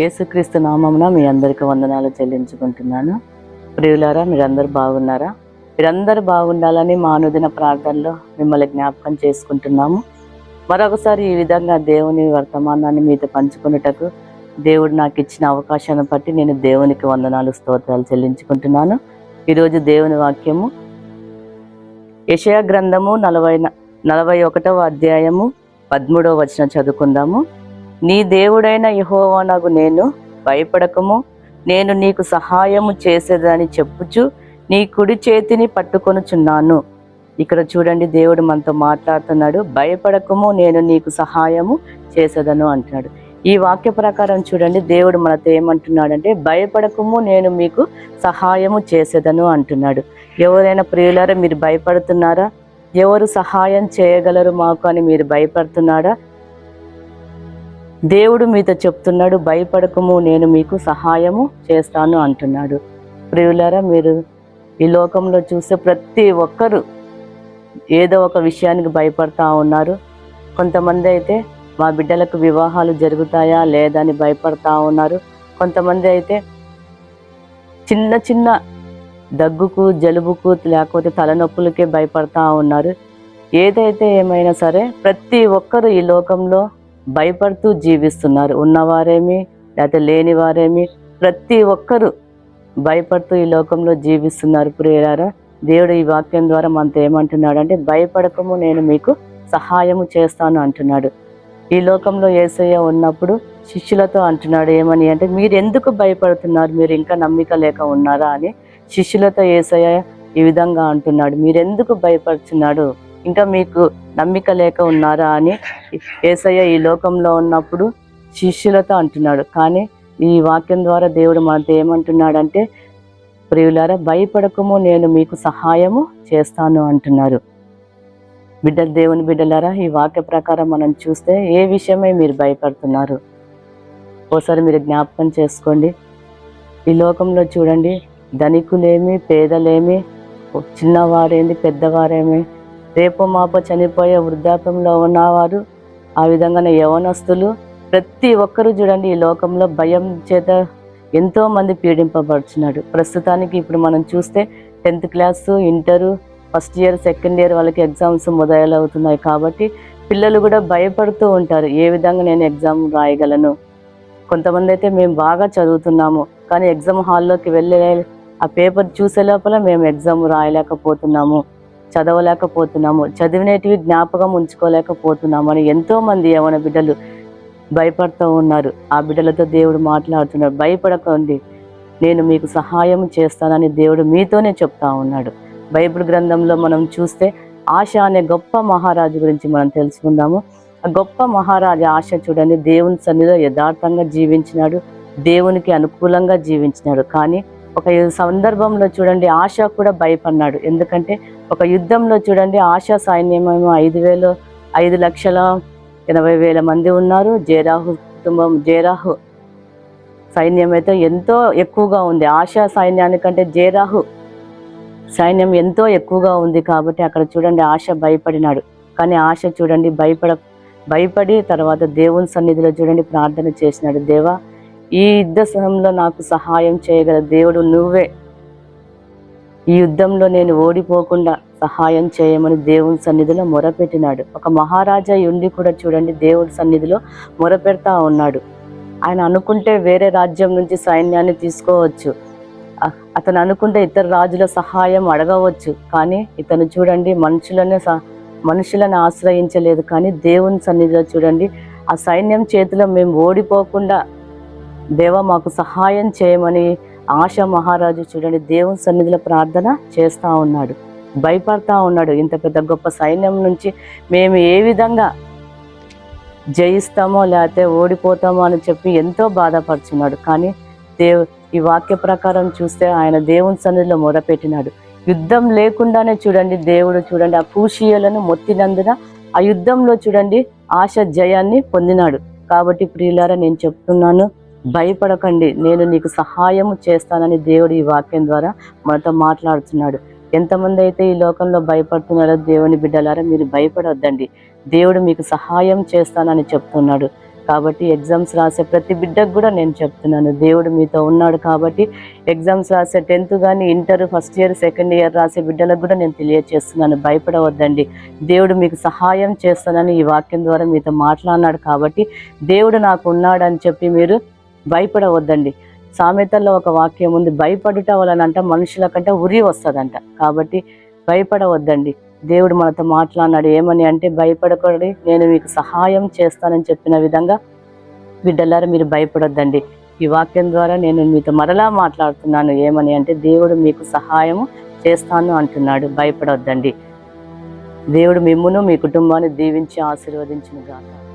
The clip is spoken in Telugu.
యేసుక్రీస్తు నామమున మీ అందరికీ వందనాలు చెల్లించుకుంటున్నాను. ప్రియులారా మీరందరూ బాగున్నారా? మీరందరూ బాగుండాలని మా అనుదిన ప్రార్థనలో మిమ్మల్ని జ్ఞాపకం చేసుకుంటున్నాము. మరొకసారి ఈ విధంగా దేవుని వర్తమానాన్ని మీతో పంచుకున్నటకు దేవుడు నాకు ఇచ్చిన అవకాశాన్ని బట్టి నేను దేవునికి వందనాలు స్తోత్రాలు చెల్లించుకుంటున్నాను. ఈరోజు దేవుని వాక్యము యెషయా గ్రంథము నలభై నలభై ఒకటవ అధ్యాయము పదమూడవ వచనం చదువుకుందాము. నీ దేవుడైన యెహోవానగు నేను భయపడకము. నేను నీకు సహాయము చేసేదని చెప్పుచు నీ కుడి చేతిని పట్టుకొనుచున్నాను. ఇక్కడ చూడండి దేవుడు మనతో మాట్లాడుతున్నాడు. భయపడకము నేను నీకు సహాయము చేసేదను అంటున్నాడు. ఈ వాక్య ప్రకారం చూడండి దేవుడు మనతో ఏమంటున్నాడంటే భయపడకము నేను మీకు సహాయము చేసేదను అంటున్నాడు. ఎవరైనా ప్రియులారా మీరు భయపడుతున్నారా? ఎవరు సహాయం చేయగలరు మాకు అని మీరు భయపడుతున్నారా? దేవుడు మీతో చెప్తున్నాడు భయపడకము నేను మీకు సహాయము చేస్తాను అంటున్నాడు. ప్రియులారా మీరు ఈ లోకంలో చూస్తే ప్రతి ఒక్కరు ఏదో ఒక విషయానికి భయపడతా ఉన్నారు. కొంతమంది అయితే మా బిడ్డలకు వివాహాలు జరుగుతాయా లేదా అని భయపడతా ఉన్నారు. కొంతమంది అయితే చిన్న చిన్న దగ్గుకు జలుబుకు లేకపోతే తలనొప్పులకే భయపడతా ఉన్నారు. ఏదైతే ఏమైనా సరే ప్రతి ఒక్కరు ఈ లోకంలో భయపడుతూ జీవిస్తున్నారు. ఉన్నవారేమి లేకపోతే లేని వారేమి ప్రతి ఒక్కరు భయపడుతూ ఈ లోకంలో జీవిస్తున్నారు ప్రియులారా. దేవుడు ఈ వాక్యం ద్వారా మనతో ఏమంటున్నాడు అంటే భయపడకము నేను మీకు సహాయము చేస్తాను అంటున్నాడు. ఈ లోకంలో ఏసయ్య ఉన్నప్పుడు శిష్యులతో అంటున్నాడు ఏమని అంటే మీరు ఎందుకు భయపడుతున్నారు? మీరు ఇంకా నమ్మిక లేక ఉన్నారా? అని శిష్యులతో ఏసయ్య ఈ విధంగా అంటున్నాడు మీరెందుకు భయపడుతున్నాడు ఇంకా మీకు నమ్మిక లేక ఉన్నారా? అని ఏసయ్య ఈ లోకంలో ఉన్నప్పుడు శిష్యులతో అంటున్నాడు. కానీ ఈ వాక్యం ద్వారా దేవుడు మనతో ఏమంటున్నాడంటే ప్రియులారా భయపడకము నేను మీకు సహాయము చేస్తాను అంటున్నారు. బిడ్డ దేవుని బిడ్డలారా ఈ వాక్య ప్రకారం మనం చూస్తే ఏ విషయమై మీరు భయపడుతున్నారు? ఓసారి మీరు జ్ఞాపకం చేసుకోండి. ఈ లోకంలో చూడండి ధనికులేమి పేదలేమి చిన్నవారేమి పెద్దవారేమి రేపు మాప చనిపోయే వృద్ధాప్యంలో ఉన్నవారు ఆ విధంగానే యవనస్తులు ప్రతి ఒక్కరూ చూడండి ఈ లోకంలో భయం చేత ఎంతో మంది పీడింపబడుచున్నాడు ప్రస్తుతానికి ఇప్పుడు మనం చూస్తే tenth class inter first year second year వాళ్ళకి ఎగ్జామ్స్ మొదలవుతున్నాయి కాబట్టి పిల్లలు కూడా భయపడుతూ ఉంటారు. ఏ విధంగా నేను ఎగ్జామ్ రాయగలను? కొంతమంది అయితే మేము బాగా చదువుతున్నాము కానీ ఎగ్జామ్ హాల్లోకి వెళ్ళే ఆ పేపర్ చూసే లోపల మేము ఎగ్జామ్ రాయలేకపోతున్నాము. చదవలేకపోతున్నాము చదివినటివి జ్ఞాపకం ఉంచుకోలేకపోతున్నాము అని ఎంతోమంది యవన బిడ్డలు భయపడుతూ ఉన్నారు. ఆ బిడ్డలతో దేవుడు మాట్లాడుతున్నాడు భయపడకండి నేను మీకు సహాయం చేస్తానని దేవుడు మీతోనే చెప్తా ఉన్నాడు. బైబిల్ గ్రంథంలో మనం చూస్తే ఆశ అనే గొప్ప మహారాజు గురించి మనం తెలుసుకుందాము. ఆ గొప్ప మహారాజు ఆశ చూడండి దేవుని సన్నిధిలో యథార్థంగా జీవించినాడు దేవునికి అనుకూలంగా జీవించినాడు. కానీ ఒక సందర్భంలో చూడండి ఆశ కూడా భయపడినాడు ఎందుకంటే ఒక యుద్ధంలో చూడండి ఆశా సైన్యమేమో ఐదు వేలు ఐదు లక్షల ఎనభై వేల మంది ఉన్నారు. జేరాహు కుటుంబం జేరాహు సైన్యం అయితే ఎంతో ఎక్కువగా ఉంది. ఆశా సైన్యానికంటే జేరాహు సైన్యం ఎంతో ఎక్కువగా ఉంది కాబట్టి అక్కడ చూడండి ఆశ భయపడినాడు. కానీ ఆశ చూడండి భయపడ భయపడి తర్వాత దేవుని సన్నిధిలో చూడండి ప్రార్థన చేసినాడు. దేవా ఈ యుద్ధ సమయంలో నాకు సహాయం చేయగల దేవుడు నువ్వే. ఈ యుద్ధంలో నేను ఓడిపోకుండా సహాయం చేయమని దేవుని సన్నిధిలో మొరపెట్టినాడు. ఒక మహారాజా ఉండి కూడా చూడండి దేవుడి సన్నిధిలో మొరపెడతా ఉన్నాడు. ఆయన అనుకుంటే వేరే రాజ్యం నుంచి సైన్యాన్ని తీసుకోవచ్చు. అతను అనుకుంటే ఇతర రాజుల సహాయం అడగవచ్చు. కానీ ఇతను చూడండి మనుషులనే మనుషులను ఆశ్రయించలేదు. కానీ దేవుని సన్నిధిలో చూడండి ఆ సైన్యం చేతిలో మేము ఓడిపోకుండా దేవ మాకు సహాయం చేయమని ఆశ మహారాజు చూడండి దేవుని సన్నిధిలో ప్రార్థన చేస్తూ ఉన్నాడు. భయపడతా ఉన్నాడు. ఇంత పెద్ద గొప్ప సైన్యం నుంచి మేము ఏ విధంగా జయిస్తామో లేకపోతే ఓడిపోతామో అని చెప్పి ఎంతో బాధపడుచున్నాడు. కానీ దేవ్ ఈ వాక్య ప్రకారం చూస్తే ఆయన దేవుని సన్నిధిలో మొరపెట్టినాడు. యుద్ధం లేకుండానే చూడండి దేవుడు చూడండి ఆ పూషియలను మొత్తినందున ఆ యుద్ధంలో చూడండి ఆశ జయాన్ని పొందినాడు. కాబట్టి ప్రియులారా నేను చెప్తున్నాను భయపడకండి. నేను నీకు సహాయము చేస్తానని దేవుడు ఈ వాక్యం ద్వారా మనతో మాట్లాడుతున్నాడు. ఎంతమంది అయితే ఈ లోకంలో భయపడుతున్నారో దేవుని బిడ్డలారా మీరు భయపడొద్దండి. దేవుడు మీకు సహాయం చేస్తానని చెప్తున్నాడు. కాబట్టి ఎగ్జామ్స్ రాసే ప్రతి బిడ్డకు కూడా నేను చెప్తున్నాను. దేవుడు మీతో ఉన్నాడు కాబట్టి ఎగ్జామ్స్ రాసే టెన్త్ కానీ inter first year second year రాసే బిడ్డలకు కూడా నేను తెలియజేస్తున్నాను భయపడవద్దండి. దేవుడు మీకు సహాయం చేస్తానని ఈ వాక్యం ద్వారా మీతో మాట్లాడినాడు కాబట్టి దేవుడు నాకు ఉన్నాడని చెప్పి మీరు భయపడవద్దండి. సామెతల్లో ఒక వాక్యం ఉంది భయపడుట వలనంట మనుషుల కంటే ఉరి వస్తుందంట. కాబట్టి భయపడవద్దండి. దేవుడు మనతో మాట్లాడినాడు ఏమని అంటే భయపడకూడదు నేను మీకు సహాయం చేస్తానని చెప్పిన విధంగా బిడ్డలారా మీరు భయపడొద్దండి. ఈ వాక్యం ద్వారా నేను మీతో మరలా మాట్లాడుతున్నాను ఏమని అంటే దేవుడు మీకు సహాయము చేస్తాను అంటున్నాడు భయపడొద్దండి. దేవుడు మిమ్మును మీ కుటుంబాన్ని దీవించి ఆశీర్వదించిన గాక.